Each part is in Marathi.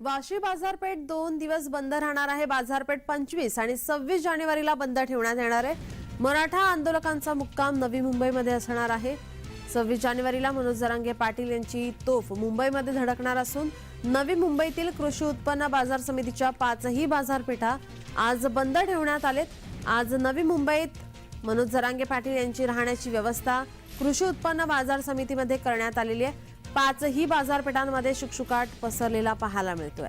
वाशी बाजारपेठ दोन दिवस बंद राहणार आहे. बाजारपेठ पंचवीस आणि सव्वीस जानेवारीला बंद ठेवण्यात येणार आहे. मराठा आंदोलकांचा मुक्काम नवी मुंबईमध्ये असणार आहे. सव्वीस जानेवारीला मनोज जरांगे पाटील यांची तोफ मुंबईमध्ये धडकणार असून नवी मुंबईतील कृषी उत्पन्न बाजार समितीच्या पाचही बाजारपेठा आज बंद ठेवण्यात आलेत. आज नवी मुंबईत मनोज जरांगे पाटील यांची राहण्याची व्यवस्था कृषी उत्पन्न बाजार समितीमध्ये करण्यात आलेली आहे. पाचही बाजारपेठांमध्ये शुकशुकाट पसरलेला पाहायला मिळतोय.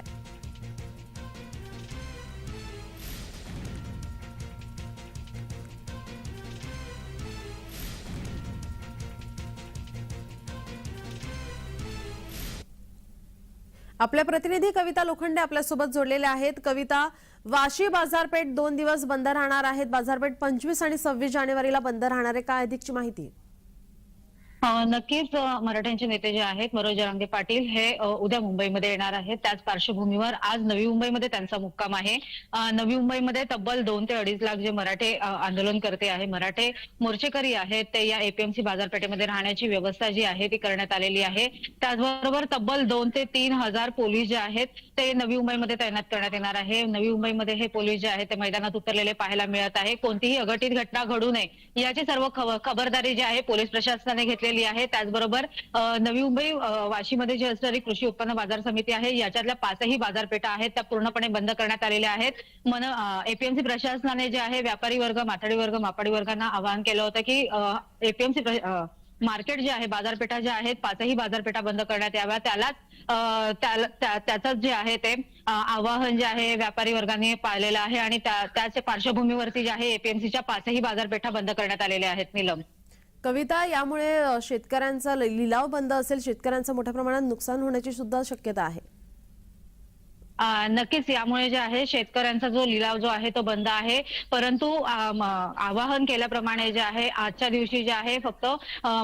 आपल्या प्रतिनिधी कविता लोखंडे आपल्यासोबत जोडलेल्या आहेत. कविता वाशी बाजारपेठ दोन दिवस बंद राहणार आहेत. बाजारपेठ पंचवीस आणि सव्वीस जानेवारीला बंद राहणार आहे. काय अधिकची माहिती? नक्कीच मराठ्यांचे नेते जे आहेत मनोज जरांगे पाटील हे उद्या मुंबईमध्ये येणार आहेत. त्याच पार्श्वभूमीवर आज नवी मुंबईमध्ये त्यांचा मुक्काम आहे. नवी मुंबईमध्ये तब्बल दोन ते अडीच लाख जे मराठे आंदोलन करते आहे मराठे मोर्चेकरी आहेत ते या एपीएमसी बाजारपेठेमध्ये राहण्याची व्यवस्था जी आहे ती करण्यात आलेली आहे. त्याचबरोबर तब्बल दोन ते तीन हजार पोलीस जे आहेत ते नवी मुंबईमध्ये तैनात करण्यात येणार आहे. नवी मुंबईमध्ये हे पोलीस जे आहेत ते मैदानात उतरलेले पाहायला मिळत आहे. कोणतीही अघटित घटना घडू नये याची सर्व खब- खबरदारी जी आहे पोलीस प्रशासनाने घेतलेली आहे. त्याचबरोबर नवी मुंबई वाशीमध्ये जी असणारी कृषी उत्पन्न बाजार समिती आहे याच्यातल्या पाचही बाजारपेठा आहेत त्या पूर्णपणे बंद करण्यात आलेल्या आहेत. मन एपीएमसी प्रशासनाने जे आहे व्यापारी वर्ग माथाडी वर्ग मापाडी वर्गांना आवाहन केलं होतं की एपीएमसी मार्केट जे आहे बाजारपेठा ज्या आहेत पाचही बाजारपेठा बंद करण्यात याव्या त्यालाच त्याला- त्याचंच जे आहे ते आवाहन जे आहे व्यापारी वर्गाने पाळलेलं आहे. आणि त्या- त्याच्या पार्श्वभूमीवरती जे आहे एपीएमसीच्या पाचही बाजारपेठा बंद करण्यात आलेल्या आहेत नीलम. कविता यामुळे शेतकऱ्यांचा ल- लिलाव बंद असेल शेतकऱ्यांचं मोठ्या प्रमाणात नुकसान होण्याची सुद्धा शक्यता आहे. नक्कीच यामुळे जे आहे शेतकऱ्यांचा जो लिलाव जो आहे तो बंद आहे. परंतु आवाहन केल्याप्रमाणे जे आहे आजच्या दिवशी जे आहे फक्त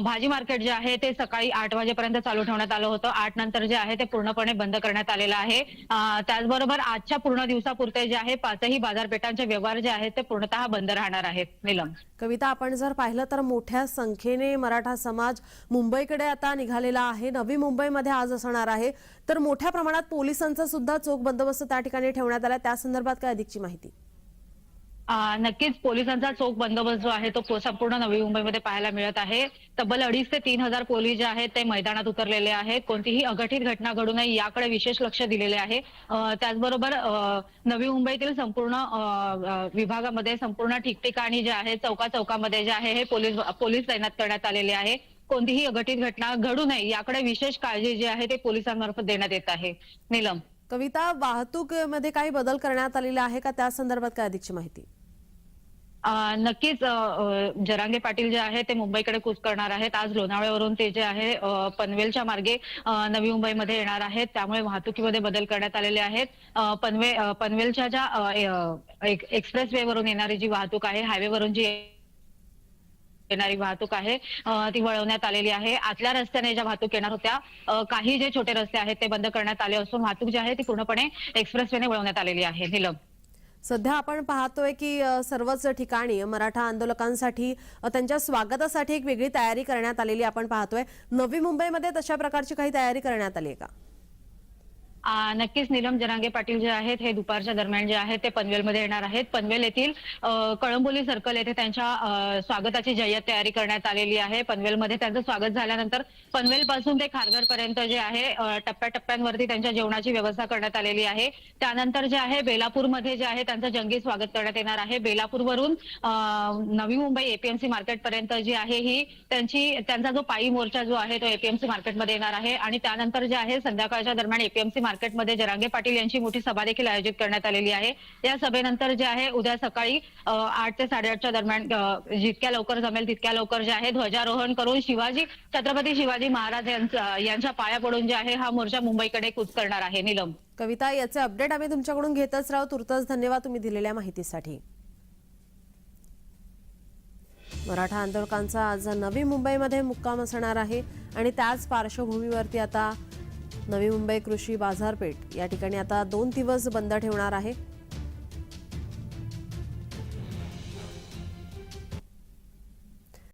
भाजी मार्केट जे आहे ते सकाळी आठ वाजेपर्यंत चालू ठेवण्यात आलं होतं. आठ नंतर जे आहे ते पूर्णपणे बंद करण्यात आलेलं आहे. त्याचबरोबर आजच्या पूर्ण दिवसापुरते जे आहे पाचही बाजारपेठांचे व्यवहार जे आहेत ते पूर्णतः बंद राहणार आहेत. नीलम. कविता आपण जर पाहिलं तर मोठ्या संख्येने मराठा समाज मुंबईकडे आता निघालेला आहे. नवी मुंबईमध्ये आज असणार आहे. तर मोठ्या प्रमाणात पोलिसांचा सुद्धा चोख बंदोबस्त त्या ठिकाणी ठेवण्यात आला. त्या संदर्भात काय अधिकची माहिती? नक्कीच पोलिसांचा चोख बंदोबस्त जो आहे तो संपूर्ण नवी मुंबईमध्ये पाहायला मिळत आहे. तब्बल अडीच ते तीन हजार पोलीस जे आहेत ते मैदानात उतरलेले आहेत. कोणतीही अघटित घटना घडू नये याकडे विशेष लक्ष दिलेले आहे. त्याचबरोबर नवी मुंबईतील संपूर्ण विभागामध्ये संपूर्ण ठिकठिकाणी जे आहे चौका चौकामध्ये जे आहे हे पोलीस पोलीस तैनात करण्यात आलेले आहे. कोणतीही अघटित घटना घडू नये याकडे विशेष काळजी जी आहे ते पोलिसांमार्फत देण्यात येत आहे. नीलम. कविता वाहतूकमध्ये काही बदल करण्यात आलेला आहे का? त्या संदर्भात काय अधिकची माहिती? नक्कीच जरांगे पाटील जे आहे ते मुंबईकडे कूच करणार आहेत. आज लोणावळ्यावरून ते जे आहे पनवेलच्या मार्गे नवी मुंबईमध्ये येणार आहेत. त्यामुळे वाहतुकीमध्ये बदल करण्यात आलेले आहेत. पनवे पनवेलच्या ज्या एक्सप्रेस वे वरून येणारी जी वाहतूक आहे हायवेवरून जी येणारी वाहतूक आहे. ती वळवण्यात आलेली आहे. आतल्या रस्त्याने ज्या वाहतूक येणार होत्या काही जे छोटे रस्ते आहेत ते बंद करण्यात आले असून वाहतूक जी आहे ती पूर्णपणे एक्सप्रेस वेने वळवण्यात आलेली आहे. नीलम. सध्या आपण पाहतोय की सर्वच ठिकाणी मराठा आंदोलकांसाठी त्यांच्या स्वागतासाठी एक वेगळी तयारी करण्यात आलेली आपण पाहतोय. नवी मुंबईमध्ये तशा प्रकारची काही तयारी करण्यात आली आहे का? नक्कीच नीलम जरांगे पाटील जे आहेत हे दुपारच्या दरम्यान जे आहेत ते पनवेलमध्ये येणार आहेत. पनवेल येथील कळंबोली सर्कल येथे त्यांच्या स्वागताची जय्यत तयारी करण्यात आलेली आहे. पनवेलमध्ये त्यांचं स्वागत झाल्यानंतर पनवेल पासून ते खारघर पर्यंत जे आहे टप्प्याटप्प्यांवरती त्यांच्या जेवणाची व्यवस्था करण्यात आलेली आहे. त्यानंतर जे आहे बेलापूरमध्ये जे आहे त्यांचं जंगी स्वागत करण्यात येणार आहे. बेलापूरवरून नवी मुंबई एपीएमसी मार्केट पर्यंत जी आहे ही त्यांची त्यांचा जो पायी मोर्चा जो आहे तो एपीएमसी मार्केटमध्ये येणार आहे. आणि त्यानंतर जे आहे संध्याकाळच्या दरम्यान एपीएमसी मार्केटमध्ये जरांगे पाटील यांची मोठी सभा देखील आयोजित करण्यात आलेली आहे. या सभेनंतर जे आहे उद्या सकाळी आठ ते साडेआठच्या दरम्यान जितक्या लवकर जमेल तितक्या लवकर जे आहे ध्वजारोहण करून शिवाजी छत्रपती शिवाजी महाराज यांचा- यांच्या पाया पडून जे आहे हा मोर्चा मुंबईकडे कूच करणार आहे. नीलम. कविता याचे अपडेट आम्ही तुमच्याकडून घेतच राहू. तुर्तच धन्यवाद तुम्ही दिलेल्या माहितीसाठी. मराठा आंदोलकांचा आज नवी मुंबईमध्ये मुक्काम असणार आहे आणि त्याच पार्श्वभूमीवरती आता नवी मुंबई कृषी बाजारपेठ. या ठिकाणी आता दोन दिवस बंद ठेवणार आहे.